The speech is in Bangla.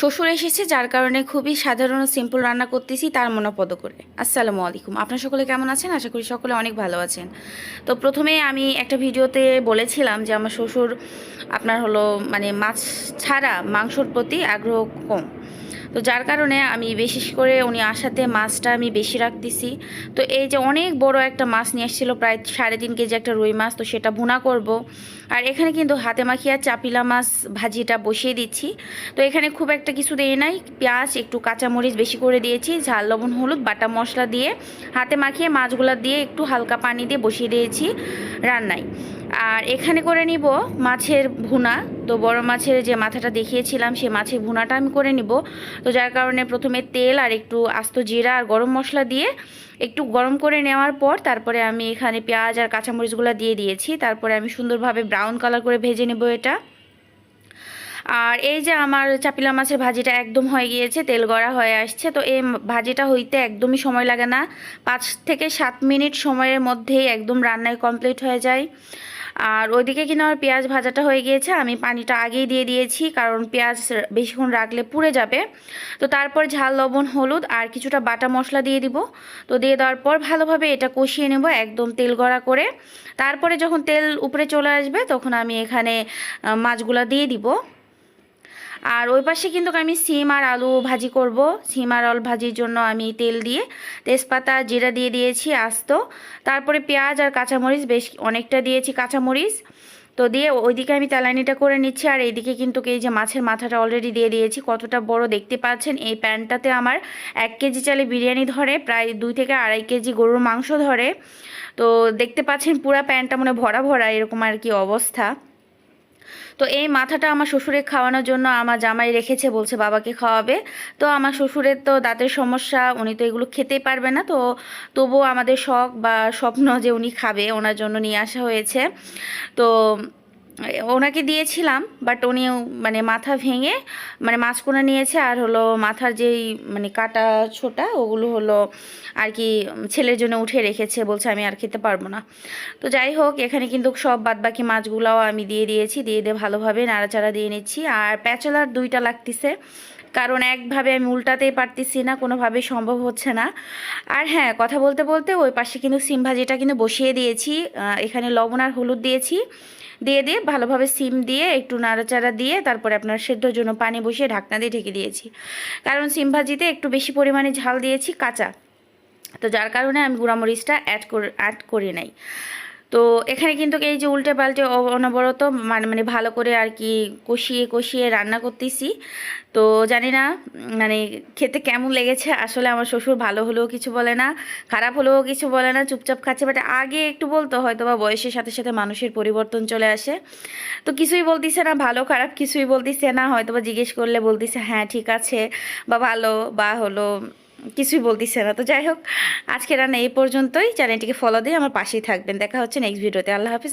শ্বশুর এসেছে, যার কারণে খুবই সাধারণ সিম্পল রান্না করতেছি, তার মনোপদ করে। আসসালামু আলাইকুম। আপনার সকলে কেমন আছেন? আশা করি সকলে অনেক ভালো আছেন। তো প্রথমে আমি একটা ভিডিওতে বলেছিলাম যে আমার শ্বশুর আপনার হলো মানে মাছ ছাড়া মাংসর প্রতি আগ্রহ কম। তো যার কারণে আমি বিশেষ করে উনি আসাতে মাছটা আমি বেশি রাখতেছি। তো এই যে অনেক বড় একটা মাছ নিয়ে এসেছিল প্রায় সাড়ে তিন কেজি একটা রুই মাছ, তো সেটা ভুনা করব। আর এখানে কিন্তু হাতে মাখিয়া চাপিলা মাছ ভাজিটা বসিয়ে দিচ্ছি। তো এখানে খুব একটা কিছু দিয়ে নাই, পেঁয়াজ, একটু কাঁচামরিচ বেশি করে দিয়েছি, ঝাল, লবণ, হলুদ, বাটা মশলা দিয়ে। হাতে মাখিয়ে মাছগুলো দিয়ে একটু হালকা পানি দিয়ে বসিয়ে দিয়েছি রান্নায়। আর এখানে করে নিব মাছের ভুনা। তো বড় মাছের যে মাথাটা দেখিয়েছিলাম, সে মাছের ভুনাটা আমি করে নিব। তো যার কারণে প্রথমে তেল আর একটু আস্ত জিরা আর গরম মশলা দিয়ে একটু গরম করে নেওয়ার পর তারপরে আমি এখানে পেঁয়াজ আর কাঁচামরিচগুলো দিয়ে দিয়েছি। তারপরে আমি সুন্দরভাবে ব্রাউন কালার করে ভেজে নেব এটা। আর এই যে আমার চাপিলা মাছের ভাজিটা একদম হয়ে গিয়েছে, তেল গড়া হয়ে আসছে, তো এই ভাজিটা হইতে একদমই সময় লাগে না। পাঁচ থেকে সাত মিনিট সময়ের মধ্যেই একদম রান্নায় কমপ্লিট হয়ে যায়। আর ওইদিকে কিনা আমার পেঁয়াজ ভাজাটা হয়ে গিয়েছে। আমি পানিটা আগেই দিয়ে দিয়েছি, কারণ পেঁয়াজ বেশিক্ষণ রাখলে পুড়ে যাবে। তো তারপর ঝাল, লবণ, হলুদ আর কিছুটা বাটা মশলা দিয়ে দিব। তো দিয়ে দেওয়ার পর ভালোভাবে এটা কষিয়ে নেব একদম তেল গড়া করে। তারপরে যখন তেল উপরে চলে আসবে, তখন আমি এখানে মাছগুলা দিয়ে দিব। আর ওই পাশে কিন্তু আমি সিম আর আলু ভাজি করব। সিম আর আলু ভাজির জন্য আমি তেল দিয়ে তেজপাতা, জিরা দিয়ে দিয়েছি, আস্ত। তারপরে পেঁয়াজ আর কাঁচামরিচ বেশ অনেকটা দিয়েছি কাঁচামরিচ। তো দিয়ে ওইদিকে আমি তেলানিটা করে নিচ্ছি আর এইদিকে কিন্তু এই যে মাছের মাথাটা অলরেডি দিয়ে দিয়েছি। কতটা বড় দেখতে পাচ্ছেন? এই প্যানটাতে আমার এক কেজি চালে বিরিয়ানি ধরে, প্রায় দুই থেকে আড়াই কেজি গরুর মাংস ধরে। তো দেখতে পাচ্ছেন পুরা প্যানটা মানে ভরা ভরা, এরকম আর কি অবস্থা। তো এই মাথাটা আমার শ্বশুরে খাওয়ানোর জন্য আমার জামাই রেখেছে, বলছে বাবাকে খাওয়াবে। তো আমার শ্বশুরের তো দাঁতের সমস্যা, উনি তো এগুলো খেতেই পারবে না। তো তবুও আমাদের শখ বা স্বপ্ন যে উনি খাবে, ওনার জন্য নিয়ে আসা হয়েছে। তো ওনাকে দিয়েছিলাম বাট উনি মানে মাথা ভেঙে মানে মাছকোনা নিয়েছে আর হলো মাথার যেই মানে কাটা ছোটা, ওগুলো হলো আর কি ছেলের জন্য উঠে রেখেছে, বলছে আমি আর খেতে পারব না। তো যাই হোক, এখানে কিন্তু সব বাদবাকি মাছগুলোও আমি দিয়ে দিয়েছি, দিয়ে দিয়ে ভালোভাবে নাড়াচাড়া দিয়ে নিচ্ছি। আর প্যাচলার দুইটা লাগতেছে। কারণ একভাবে আমি উল্টাতেই পারতেছি না কোনোভাবে সম্ভব হচ্ছে না। আর হ্যাঁ কথা বলতে বলতে ওই পাশে কিন্তু সিম ভাজিটা কিন্তু বসিয়ে দিয়েছি। এখানে লবণ আর হলুদ দিয়েছি। দিয়ে দিয়ে ভালোভাবে সিম দিয়ে একটু নাড়াচাড়া দিয়ে তারপরে আপনার সেদ্ধর জন্য পানি বসিয়ে ঢাকনা দিয়ে ঢেকে দিয়েছি। কারণ সিম ভাজিতে একটু বেশি পরিমাণে ঝাল দিয়েছি কাঁচা। তো যার কারণে আমি গুঁড়ামরিচটা অ্যাড করে অ্যাড করি নাই। তো এখানে কিন্তু এই যে উল্টে পাল্টে অনবরত মানে মানে ভালো করে আর কি কষিয়ে কষিয়ে রান্না করতেছি। তো জানি না মানে খেতে কেমন লেগেছে? আসলে আমার শ্বশুর ভালো হলেও কিছু বলে না, খারাপ হলেও কিছু বলে না, চুপচাপ খাচ্ছে। বাট আগে একটু বলতো হয়তো বা বয়সের সাথে সাথে মানুষের পরিবর্তন চলে আসে। তো কিছুই বলতিছে না, ভালো, খারাপ কিছুই বলতিছে না হয়তো বা জিজ্ঞেস করলে বলতিছে হ্যাঁ ঠিক আছে বা ভালো, বা হলো কিছুই বলতেছে না। তো যাই হোক আজকে রান্না এই পর্যন্তই। চ্যানেলটিকে ফলো দিয়ে আমার পাশেই থাকবেন। দেখা হচ্ছে নেক্সট ভিডিওতে আল্লাহ হাফিজ।